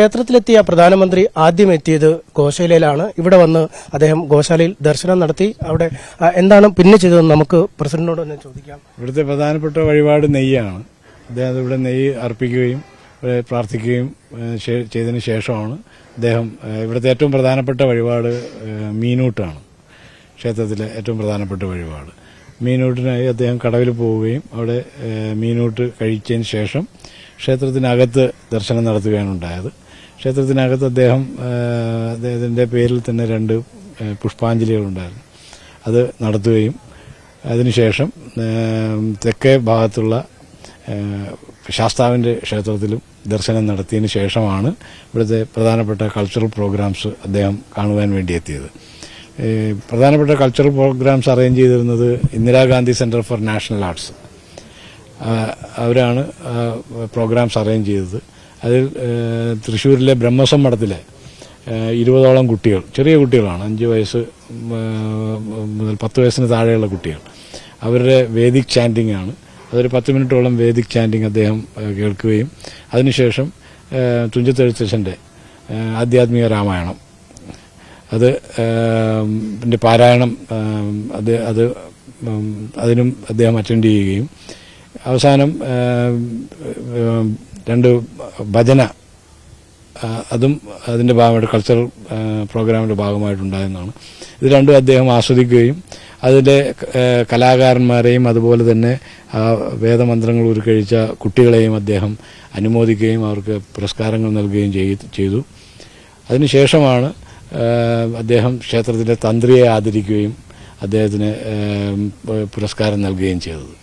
ക്ഷേത്രത്തിലെത്തിയ പ്രധാനമന്ത്രി ആദ്യം എത്തിയത് ഗോശാലയിലാണ്. ഇവിടെ വന്ന് അദ്ദേഹം ഗോശാലയിൽ ദർശനം നടത്തി. അവിടെ എന്താണ് പിന്നെ ചെയ്തതെന്ന് നമുക്ക് പ്രസിഡന്റിനോട് തന്നെ ചോദിക്കാം. ഇവിടുത്തെ പ്രധാനപ്പെട്ട വഴിപാട് നെയ്യാണ്. അദ്ദേഹം ഇവിടെ നെയ്യ് അർപ്പിക്കുകയും പ്രാർത്ഥിക്കുകയും ചെയ്തതിന് ശേഷമാണ് അദ്ദേഹം ഇവിടുത്തെ ഏറ്റവും പ്രധാനപ്പെട്ട വഴിപാട് മീനൂട്ടാണ്. ക്ഷേത്രത്തിലെ ഏറ്റവും പ്രധാനപ്പെട്ട വഴിപാട്. മീനൂട്ടിനായി അദ്ദേഹം കടവിൽ പോവുകയും അവിടെ മീനൂട്ട് കഴിച്ചതിന് ശേഷം ക്ഷേത്രത്തിനകത്ത് ദർശനം നടത്തുകയാണ് ഉണ്ടായത്. ക്ഷേത്രത്തിനകത്ത് അദ്ദേഹം അദ്ദേഹത്തിന്റെ പേരിൽ തന്നെ രണ്ട് പുഷ്പാഞ്ജലികളുണ്ടായിരുന്നു. അത് നടത്തുകയും അതിനുശേഷം തെക്കേ ഭാഗത്തുള്ള ശാസ്താവിന്റെ ക്ഷേത്രത്തിലും ദർശനം നടത്തിയതിന് ശേഷമാണ് ഇവിടുത്തെ പ്രധാനപ്പെട്ട കൾച്ചറൽ പ്രോഗ്രാംസ് അദ്ദേഹം കാണുവാൻ വേണ്ടി എത്തിയത്. പ്രധാനപ്പെട്ട കൾച്ചറൽ പ്രോഗ്രാംസ് അറേഞ്ച് ചെയ്തിരുന്നത് Indira Gandhi centre for national arts അവരാണ് പ്രോഗ്രാംസ് അറേഞ്ച് ചെയ്തത്. അതിൽ തൃശ്ശൂരിലെ ബ്രഹ്മസം മഠത്തിലെ ഇരുപതോളം കുട്ടികൾ ചെറിയ കുട്ടികളാണ്. അഞ്ച് വയസ്സ് മുതൽ പത്ത് വയസ്സിന് താഴെയുള്ള കുട്ടികൾ. അവരുടെ വേദിക് ചാന്റിംഗ് ആണ്. അതൊരു പത്ത് മിനിറ്റോളം വേദിക് ചാന്റിംഗ് അദ്ദേഹം കേൾക്കുകയും അതിനുശേഷം തുഞ്ചത്തെഴുത്തച്ഛന്റെ ആധ്യാത്മിക രാമായണം. അത് പാരായണം അത് അത് അതിനും അദ്ദേഹം അറ്റൻഡ് ചെയ്യുകയും. അവസാനം രണ്ട് ഭജന അതും അതിന്റെ ഭാഗമായിട്ട് കൾച്ചറൽ പ്രോഗ്രാമിന്റെ ഭാഗമായിട്ടുണ്ടായെന്നാണ്. ഇത് രണ്ടും അദ്ദേഹം ആസ്വദിക്കുകയും അതിലെ കലാകാരന്മാരെയും അതുപോലെ തന്നെ വേദമന്ത്രങ്ങൾ ഉരുക്കഴിച്ച കുട്ടികളെയും അദ്ദേഹം അനുമോദിക്കുകയും അവർക്ക് പുരസ്കാരങ്ങൾ നൽകുകയും ചെയ്- ചെയ്തു. അതിനുശേഷമാണ് അദ്ദേഹം ക്ഷേത്രത്തിലെ തന്ത്രിയെ ആദരിക്കുകയും അദ്ദേഹത്തിന് പുരസ്കാരം നൽകുകയും ചെയ്തത്.